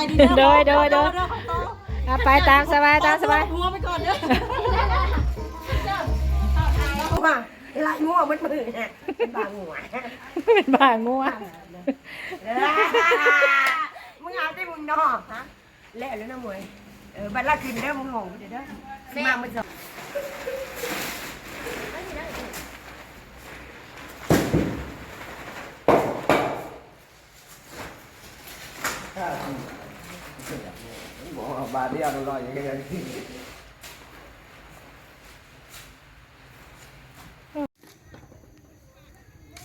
ายดีโดยโดยโดยเอาไปตามสบายตามสบาย หัวไปก่อนเด้อว่าไล่งัวมันมือเนี่ยเป็นบางหัวเป็นบ้างัวมึงเอาที่มึงนอกฮะแล้วแล้วนะมวยเออบัดละคืนเด้อมึงหงเดี๋ยวเด้อมามึงสองบอกว่า บาทเดียวอร่อยอย่างเงี้ย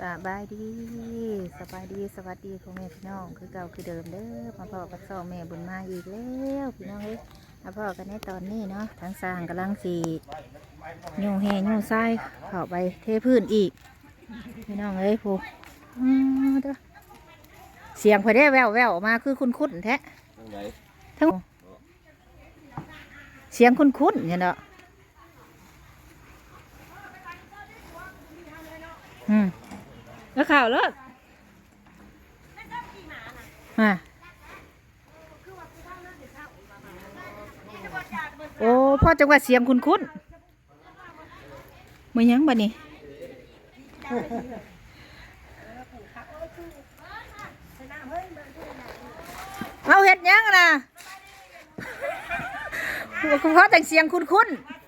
สบายดีสบายดีสวัสดีพ่อแม่พี่น้องคือเก่าคือเดิมเด้อมาพ่อกับสองแม่บุญมาอีกแล้วพี่น้องเอ้ยมาพ่อกันในตอนนี้เนาะทางสร้างกำลังสียูแห่ยูทรายเข้าไปเทพื้นอีก พี่น้องเอ้ยผู้เสียงพอได้แววแววออกมาคือคุ้นคุ้นแท้ทั้ง เสียงคุ้นคุ้นๆเนี่ยเนาะอืมแล้วข่าวเลิกอะโอ้พ่อจังหวัดเสียงคุ้นคุ้นๆมายังบ่นี่เอาเห็ดยังนะ คุณพ่อแต่งเสียงคุ้นคุ้นๆ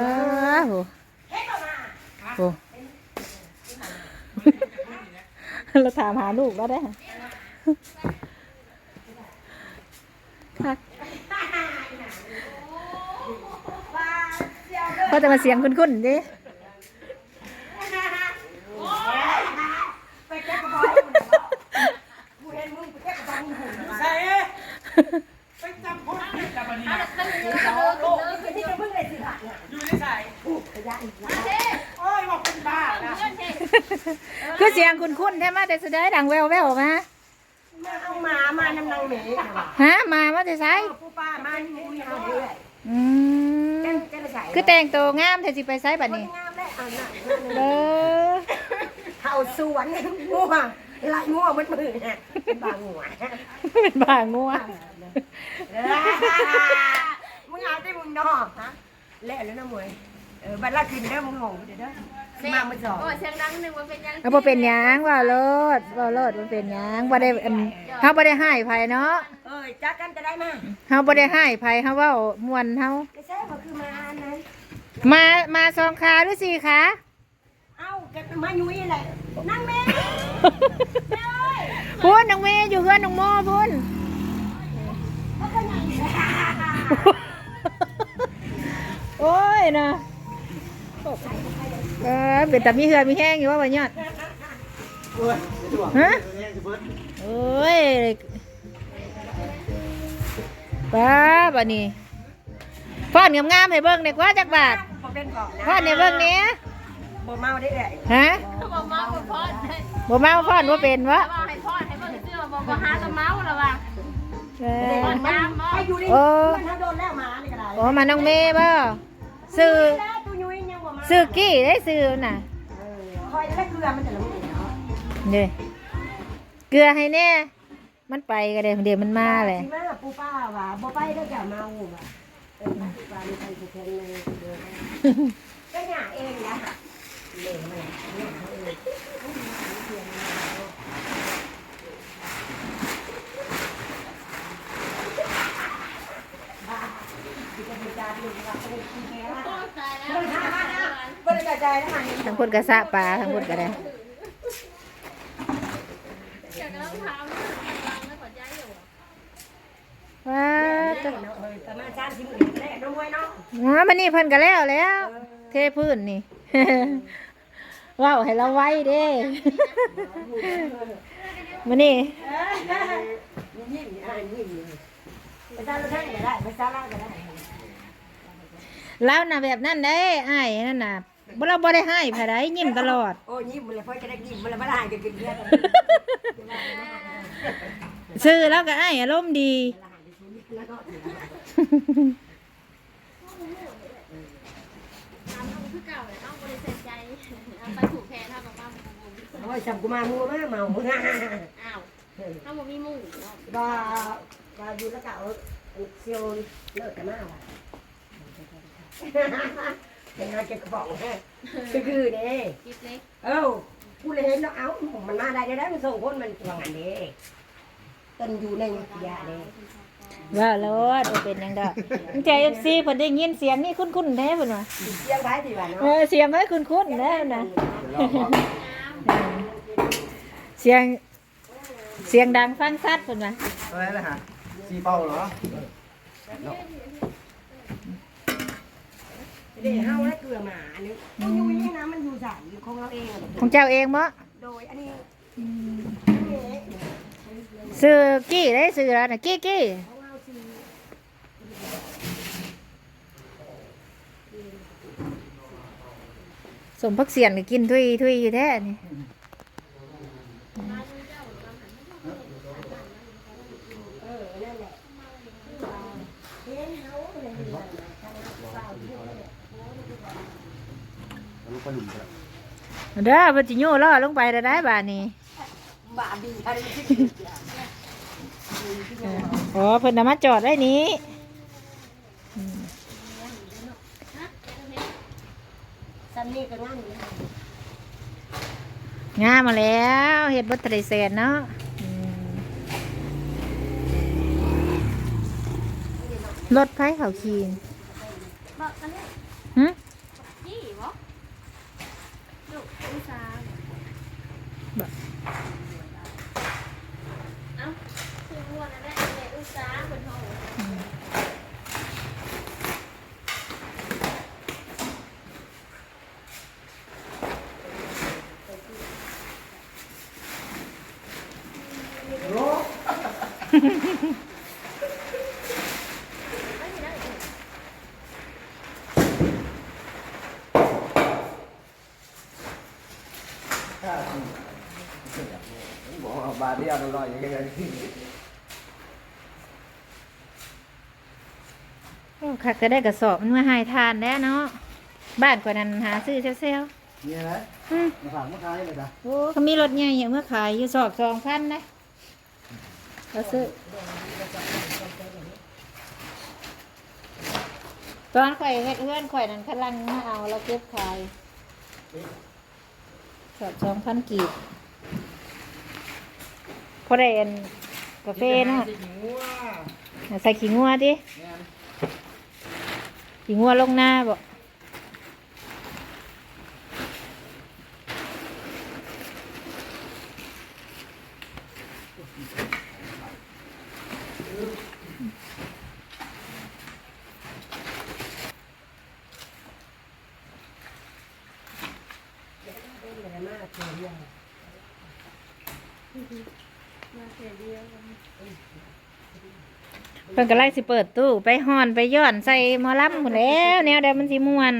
อ้าวโหโหเราถามหาลูกแล้วได้อคักพ่อจะมาเสียงคุ้นคุ้นๆดิ ใส่ ไปจำคนผิดกับอันนี้นะอยู่ในใส่โอ้ยบอกเป็นบ้านะคือเสียงคุ้นคุ้นๆแท้มาแต่แสดงดังแววแววๆมามาเอาหมา มานำนางเหมย์ฮะมามาแต่ไสผู้ป้ามาที่มุ้งเอาเรื่อยอืมเจ้าเจ้าใส่คือแต่งตัวงามแท้สิไปไสบัดนี้งามและอันนั้นเด้อเข้าสวนงัวไล่งัวมันมือเนี่ยเป็นบางหัวเป็นบ้างัวมึงเอาที่มึงนอกฮะแล้วแล้วนะมวยเออบัดละคืนเด้อมึงหงเดี๋ยวเด้อมามึงสองโอ้เสียงดังหนึ่งมันเป็นยังเอาบ่เป็นหยังว่าโลดว่าโลดบ่เป็นหยังบ่ได้อันเฮาบ่ได้ให้ไผเนาะเอ้ยจักกันจะได้มาเฮาบ่ได้ให้ไผเฮาเว้าม่วนเฮาไม่ใช่ก็คือมาอันนั้นมามาสองขาหรือสี่ขาเอ้าแกมายุ้ยอะไรนั่งแม่ พุ่นน้องเมย์อยู่เฮือนน้องโมพุ่นโอ้ยนะเออเป็นแต่มีเหือมีแห้งอยู่ว่าวันยอดโอ้ยจะบอกฮะเนี่ยจะเบิดโอ้ยป้าบัดนี้ฟ้อนงามๆให้เบิ่งเด็กว่าจักบาทบ่เป็นบอกนะฟ้อนให้เบิ่งเนี้ยบ่เมาได้เลยฮะเขาบอกเมาส์พ่อให้บ่มาฟ้อนว่าเป็นวะว่าให้พ่อให้เบิ่งเสื้อบอกว่าหาแตะเมาส์แล้วว่าเอมัอนไปอยู่ในโอ้มันถ้าโดนแล้วหมานี่ก็ได้โอ้มาน้องเมย์บ่ซื้อแล้วตัวยุ้ยยังบ่มาซื้อกี้ได้ซื้อน่ะเออคอยได้เกลือมันจะละมุนเนาะนี่เกลือให้แน่มันไปก็ได้เดี๋ยวมันมาเลยสิมาปูป้าว่าบ่ไปแล้วจะเมาว่ะเออมาปูป้านี่ไปสิแทนเลยเด้อก็หย่าเองนะเล่มันหย่าเอง ตายแล้ว บริการใจแล้วมัน ทั้งคนกระสะปลาทั้งคนก็ได้เดี๋ยวเราถามฟังแล้วขอใจอยู่ว้าเอวอประมาณสามสิบหมื่นแรกน้องมวยเนาะอ๋อมันนี่เพิ่นก็แล้วแล้ว เทพื้นนี่ว้าวให้เราไว้เด้มันนี่ยิ้มอ่านยิ้มเลยไปซาลูกแท่งก็ได้ไปซาล่างก็ได้ แล้วน่ะแบบนั้นได้ไอ้ายนั่นน่ะบ่เราบ่ได้ให้ไผได้ยิ้มตลอด โอ้ยิ้มเลยเพราะจะได้ยิ้มมันไม่ได้จะกินเยอะซื้อแล้วก็ไอ้ายอารมณ์ดีถามน้องคือเก่าเลยน้องบริสุทธิ์ใจเอาไปถูกแพ้ถ้าบอกว่าโอ้ยสับกูมามัวมากเมาอ้าวเอถ้าบ่มีหมู่เนาะว่าว่าอยู่แล้วก็เอาเซียวเลิกกันมากว่ะ เป็นงานเก็บกระบอกแค่คือๆนี่คิดเล็กเอ้ากูเลยเห็นแล้วเอ้ามันมาได้ได้ได้มันส่งคนมันตัวงานนี้ต้นอยู่ในยาเนี่ยว่าแล้วบ่เป็นหยังดอกใจ FC เพิ่นได้ยินเสียงนี่คุ้นๆแท้เพิ่นว่าเสียงไว้ที่ว่าเอเนาะอเสียงไว้คุ้นๆแท้นะเดี๋ยวเราบอกน้เสียงเสียงดังฟังชัดเพิ่นว่าอะไรนะฮะซีเป้าเหรอ เดี๋ยวเฮาได้เกลือหมาอันนี้มันอยู่นี่นะมันอยู่ใส่อยู่ของเราเองของเจ้าเองบ่โดยอันนี้ซื้อกี้ได้ซื้อแล้วน่ะกี้กี้ของเราคือสมพักเสียนก็กินทุยทุยอยู่แท้นี่ เออนั่นแหละเห็นเฮาเลยดีว่าทางเราเศร้าอยู่นั่นแหละ ลูกปลาหลุมครับ เด้อเพิ่นสิโยล่อลงไปได้ได้บาดนี้บาบีอะไรที่อ๋อเพิ่นน่ะมาจอดไว้นี้ซันนี่ก็งั้นอยู่งามมาแล้วเฮ็ดบ่ทันได้แสนเนาะอืมรถไผเขาขี่ำบอกอันนี้ หึ ยี่บ่ลูกอุตสาห์เอ้าคือม่ วนนั่นแหละแม่อุตสาห์เพิ่นเฮาบอกว่าบาทเดียวเราลอยอย่างเงี้ย โอ้ คักก็ได้กระสอบมันมาให้ทานแล้วเนาะบ้านกว่านั้นหาซื้อเซลล์นี่นะๆอืมมาฝากมาขายเลยจ้ะโอ้เขามีรถใหญ่อย่างเมื่อขายอยู่สอบสองพันนะเราซื้อตอนข่อยเฮ็ดเพื่อนข่อยนั้นกำลังมาเอาแล้วเก็บขายสอบสองพันกีบพอได้อันกาแฟเนาะใส่ขี้งัวดิีงัวลงหน้าบอกมาเสียเสียเดียว เพิ่นก็ไล่สิเปิดตู้ไปห่อนไปย้อนใส่หมอลำหมดแล้วแนวใดมันสิม่วน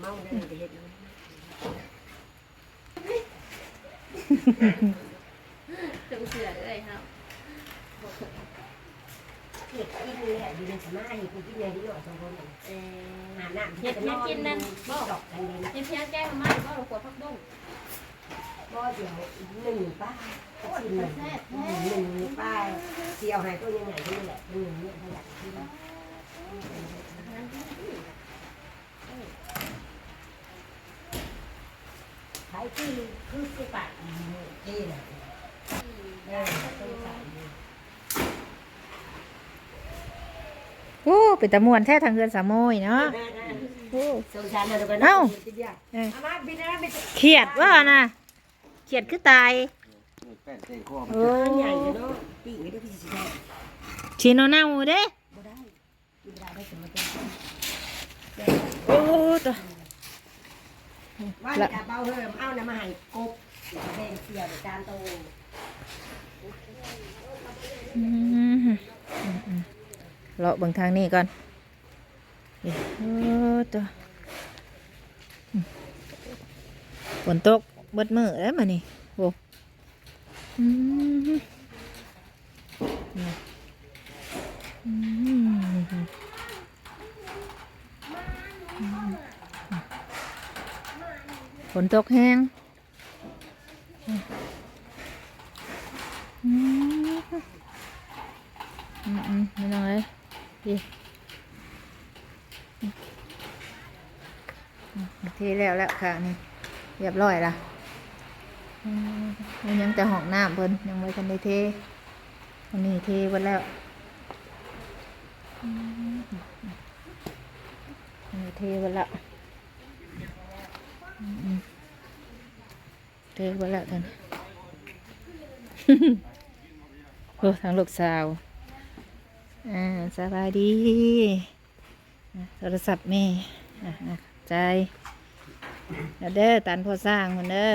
เมาได้ไปเฮ็ดถึงเสือเลยครับเฮ็ดกินเลยดีในสมาธิกูกินอย่างนี้หน่อยสองคนเออหาน้ำเฮ็ดยังกินนั่นบ่กกันเฮ็ดเพียงแก้มาบ่เราขวดพักบุ้ง บ่เดี๋ยวหนึ่งป้ากินหนึ่งหนึ่งป้าเสียวหายตัวยังไงที่นี่แหละหนึ่งเนี่ยขยันที่นี่ขายที่คือสิบบาทนี่แหละเออต้องใส่โอ้เป็นตะม่วนแท้ทางเฮือนสามโมยเนาะโอ้สงสารนะทุกคนเอ้าเอ้ามาบินนะบินเครียดว่าน่ะ เครียดคือตายแป้นเต้ข้อโอ้ใหญ่เลยเนาะปีกไม่ได้พี่สิได้ชิโนเน่าเด้บ่ได้กินได้ได้สมมติโอ้ตัวว่าจะเบาเฮิมเอาน้ำมาให้กบแดงเสียบจานโตอืมอืมเลาะเบิ่งทางนี้ก่อนนี่โอ้ตัวอืมฝนตก บิดมือแล้วมานี่โว้ฝนตกแห้งอืมอืมไม่ต้องเลยดีเทแล้วแล้วค่ะนี่เรียบร้อยละ มันยังแต่ห้องน้ำเพิ่นยังไม่ทันได้เทอันนี้เทไว้แล้วอันนี้เทไว้แล้วเทไว้แล้วท่านโอ้ทางลูกสาว อ่าสบายดีโทรศัพท์แม่อะใจเด้อตันพอสร้างมันเด้อ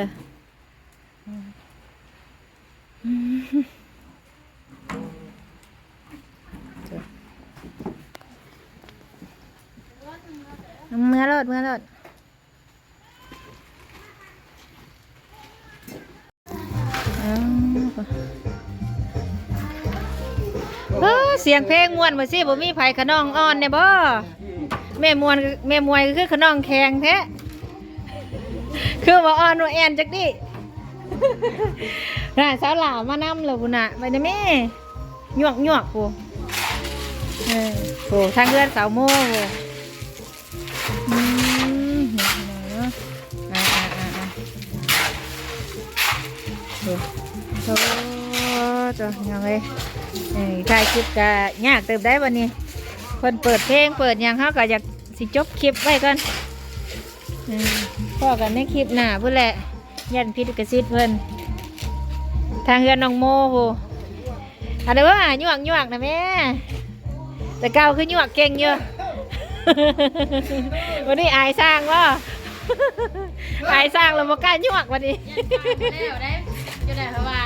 เมื่อรถเมื่อรถอ้าวเออเสียงเพลงมวนบ่สิบ่มีไผขนองอ่อนเนี่ยบ่แม่มวนแม่มวยคือขนองแข็งแท้คือว่าอ่อนว่าแอนจักดิน่ะสาวหลามานำเลยพุ่นน่ะไปนะแม่หยวกหยวกกูเออโอ้ทางเรือนสาวโม่กู โอ้โหจ้ะยังไงถ่ายคลิปก็ยากเติบได้วันนี้เพิ่นเปิดเพลงเปิดยังเขาก็อยากสิจบคลิปไว้ก่อนอืมพอกันในคลิปหน้าเพื่อแหละยันพิษกระซิดเพิ่นทางเฮือนน้องโมโหอันนี้ว่าหยวกหยวกนะแม่แต่เก่าคือหยวกเก่งเยอะวันนี้อายสร้างวะอายสร้างเราบอกล้าหยวกวันนี้ จะได้เพราะว่า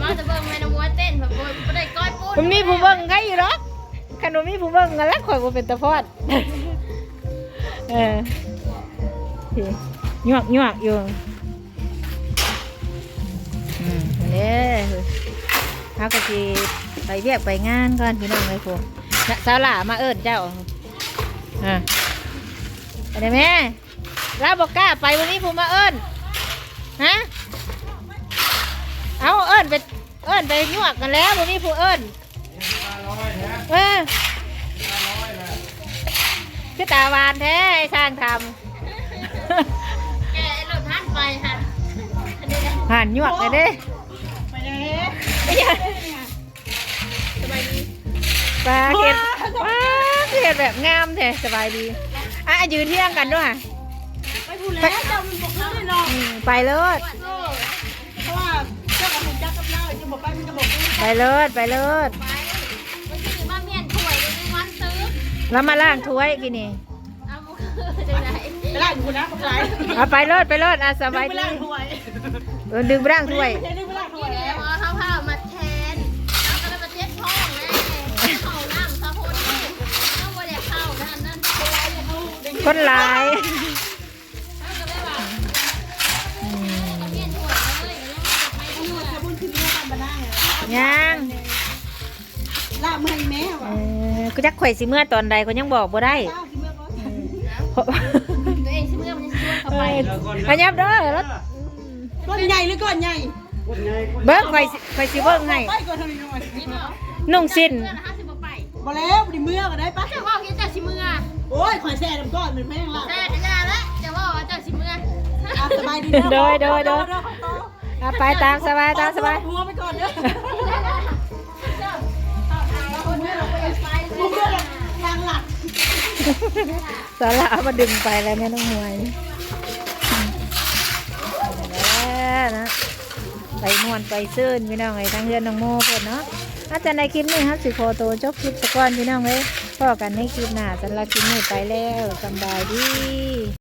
มาจะเบิ่งแม่นมัวเต้นแบบบ่ได้ก้อยปูนมันมีผู้เบิ่งใครอยู่หรอกขนมมีผู้เบิ่งกันแล้วข่อยบ่เป็นตะพอดเออหยวกหยวกอยู่อืมอันนี้เขาก็สิไปเรียกไปงานก่อนพี่น้องเลยครูน่ะสาวหล่ามาเอิ้นเจ้าอะไปได้ไหมลาบอกกล้าไปวันนี้ผู้มาเอิ้นฮะ เอาเอิ้นไปเอิ้นไปหยวกกันแล้ววันนี้ผู้เอิ้นเออคือตาหวานแท้ไอ้สร้างทแกรถท่านไปค่ะอันนี้นะำหันหยวกเลยเด้ไปไหนไอ้เหี้ยสบายดีปลาเห็ดปลาเห็ดแบบงามแท้สบายดีอะยืนเที่ยงกันด้วยไปพูดแล้วเจ้ามันบอกเรื่องเลยเนาะอืมไปเลย บเราจะบอกไปมันจะบอกกูไปเลยไปเลยไปวันที่มาเมียนถ้วยในวันซื้อแล้วมาล่างถ้วยกินนี่เอาบ่คือจังได๋ไปล่างกูนะปลายเอาไปเลยไปเลยอะสบายไปดีล่างถ้วยเออดึงไปล่างถ้วย ไม่ได้ไปล่างถ้วยนี่แล้วว่าเฮาๆมาแทนแล้วก็ได้มาเจ็บท้องแน่เข้าน้ำซะพุ่นนี่ต้องบ่ได้เข้านั่นนั่นเป็นไรอย่าพูดคนหลาย ยังล่างมาให้แม่เอว่ะอกูจักข่อยสิเมื่อตอนใดก็ยังบอกบ่ได้ล่างที่เมื่อก่อนเพราะตัวเองชื่อเมื่อมันจะชวนเขาไปอันยับเด้อแล้วก้อนใหญ่หรือก้อนใหญ่เบิ้งข่อยสิข่อยสิเบิ้งให้ไปก่อนทำไมหน่อยนี่บอกนุ่งสิ้น เมื่อนะฮะสิบไปมาแล้วดิเมื่อก็ได้ปะเจ้าว่าเจ้าชิเมื่อโอ้ยขอยแซ่น้ำก้อนมันแม่งละได้ขยาแล้วเจ้าว่าเจ้าชิเมื่อสบายดีโดยโดยโดย เอาไปตามสบายตามสบายหัวไปก่อนเด้อคนนี้เราไปไปหัวเมื่อทางหลักสาระเอามาดึงไปแล้วแม่น้องมวยแล้วนะไปนวลไปซื่นพี่น้องไอ้ทั้งเรือนน้องโมเพิ่นเนาะอาจารย์ในคลิปนี้ครับสิโคโตวจบคลิปสะก่อนพี่น้องเอ้ยพอกันในคลิปหน้าสำหรับคลิปนี้ไปแล้วสำบายดี